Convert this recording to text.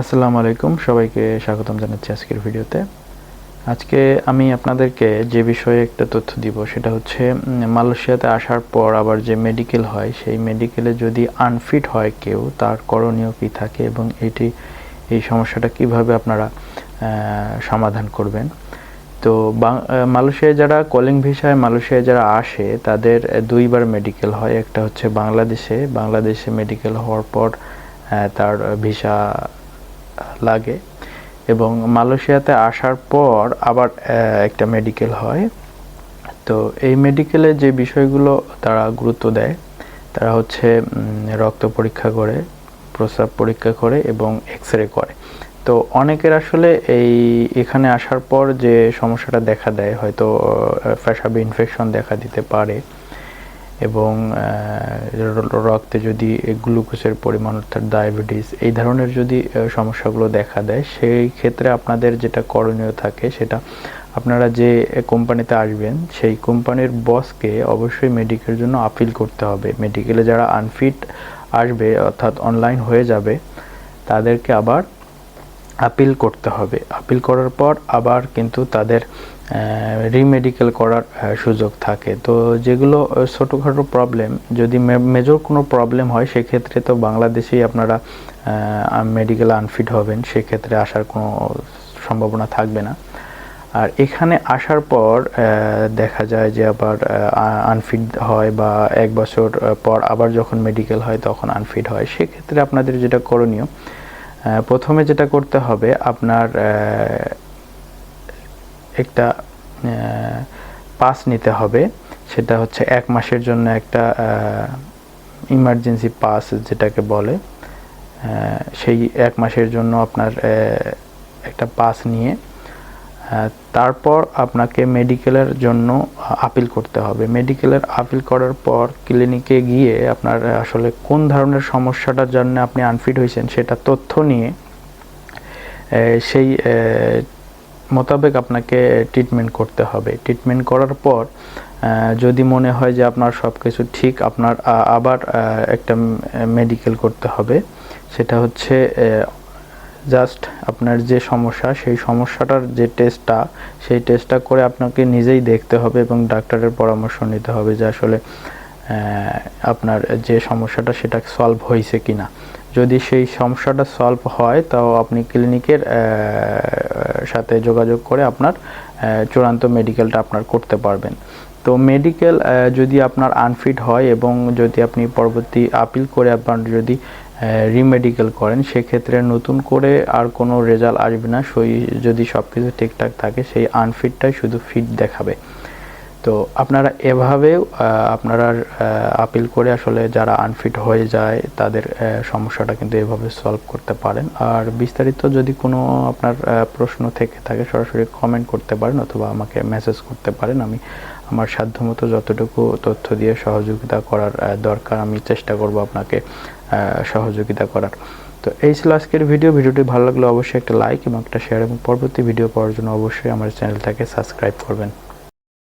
আসসালামু আলাইকুম। সবাইকে স্বাগতম জানাচ্ছি আজকের ভিডিওতে। আজকে আমি আপনাদেরকে যে বিষয়ে একটা তথ্য দিব, সেটা হচ্ছে মালয়েশিয়াতে আসার পর আবার যে মেডিকেল হয়, সেই মেডিকেলে যদি আনফিট হয় কেউ, তার করণীয় কী থাকে এবং এটি, এই সমস্যাটা কীভাবে আপনারা সমাধান করবেন? তো মালয়েশিয়ায় যারা কলিং ভিসায় মালয়েশিয়ায় যারা আসে, তাদের দুইবার মেডিকেল হয়। একটা হচ্ছে বাংলাদেশে। বাংলাদেশে মেডিকেল হওয়ার পর তার ভিসা লাগে এবং মালয়েশিয়াতে আসার পর আবার একটা মেডিকেল হয়। তো এই মেডিকেলে যে বিষয়গুলো তারা গুরুত্ব দেয়, তারা হচ্ছে রক্ত পরীক্ষা করে, প্রস্রাব পরীক্ষা করে এবং এক্স রে করে। তো অনেকের আসলে এই, এখানে আসার পর যে সমস্যাটা দেখা দেয়, হয়তো পেশাবে ইনফেকশন দেখা দিতে পারে। এবং রক্তে যদি গ্লুকোজের পরিমাণ অর্থাৎ ডায়াবেটিস এই ধরনের যদি সমস্যাগুলো দেখা দেয়, সেই ক্ষেত্রে আপনাদের যেটা করণীয় থাকে সেটা আপনারা যে কোম্পানিতে আসবেন, সেই কোম্পানির বসকে অবশ্যই মেডিকেলের জন্য আপিল করতে হবে। মেডিকেলে যারা আনফিট আসবে, অর্থাৎ অনলাইন হয়ে যাবে, তাদেরকে আবার আপিল করতে হবে। আপিল করার পর আবার কিন্তু তাদের রিমেডিকেল করার সুযোগ থাকে। তো যেগুলো ছোটোখাটো প্রবলেম যদি মেজর কোনো প্রবলেম হয়, সেক্ষেত্রে তো বাংলাদেশেই আপনারা মেডিকেল আনফিট হবেন। সেক্ষেত্রে আসার কোনো সম্ভাবনা থাকবে না। আর এখানে আসার পর দেখা যায় যে আবার আনফিট হয় বা এক বছর পর আবার যখন মেডিকেল হয়, তখন আনফিট হয়। সেক্ষেত্রে আপনাদের যেটা করণীয় প্রথমে যেটা করতে হবে আপনার একটা পাস নিতে হবে। সেটা হচ্ছে এক মাসের জন্য একটা ইমার্জেন্সি পাস যেটাকে বলে। সেই এক মাসের জন্য আপনার একটা পাস নিয়ে তারপর আপনাকে মেডিকেলের জন্য আপিল করতে হবে। মেডিকেলের আপিল করার পর ক্লিনিকে গিয়ে আপনার আসলে কোন ধরনের সমস্যাটার জন্য আপনি আনফিট হয়েছেন সেটা তথ্য নিয়ে সেই মোতাবেক আপনাকে ট্রিটমেন্ট করতে হবে। ট্রিটমেন্ট করার পর যদি মনে হয় যে আপনার সব কিছু ঠিক, আপনার আবার একটা মেডিকেল করতে হবে। সেটা হচ্ছে জাস্ট আপনার যে সমস্যা, সেই সমস্যাটার যে টেস্টটা সেই টেস্টটা করে আপনাকে নিজেই দেখতে হবে এবং ডাক্তারের পরামর্শ নিতে হবে যে আসলে আপনার যে সমস্যাটা সেটা সলভ হয়েছে কিনা। যদি সেই সমস্যাটা সলভ হয়, তাও আপনি ক্লিনিকের সাথে যোগাযোগ করে আপনার চূড়ান্ত মেডিকেলটা আপনার করতে পারবেন। তো মেডিকেল যদি আপনার আনফিট হয় এবং যদি আপনি পরবর্তী আপিল করে আপনার যদি রিমেডিকেল করেন, সেক্ষেত্রে নতুন করে আর কোনো রেজাল্ট আসবে না। সই যদি সব কিছু ঠিকঠাক থাকে, সেই আনফিটটাই শুধু ফিট দেখাবে। তো আপনারা এভাবেও আপনারা আপিল করে আসলে যারা আনফিট হয়ে যায়, তাদের সমস্যাটা কিন্তু এভাবে সলভ করতে পারেন। আর বিস্তারিত যদি কোনো আপনার প্রশ্ন থেকে থাকে, সরাসরি কমেন্ট করতে পারেন অথবা আমাকে মেসেজ করতে পারেন। আমি আমার সাধ্যমতো যতটুকু তথ্য দিয়ে সহযোগিতা করার দরকার, আমি চেষ্টা করব আপনাকে সহযোগিতা করার। তো এই ছিল আজকের ভিডিও ভিডিওটি ভালো লাগলে অবশ্যই একটা লাইক এবং একটা শেয়ার এবং পরবর্তী ভিডিও পাওয়ার জন্য অবশ্যই আমার চ্যানেলটাকে সাবস্ক্রাইব করবেন।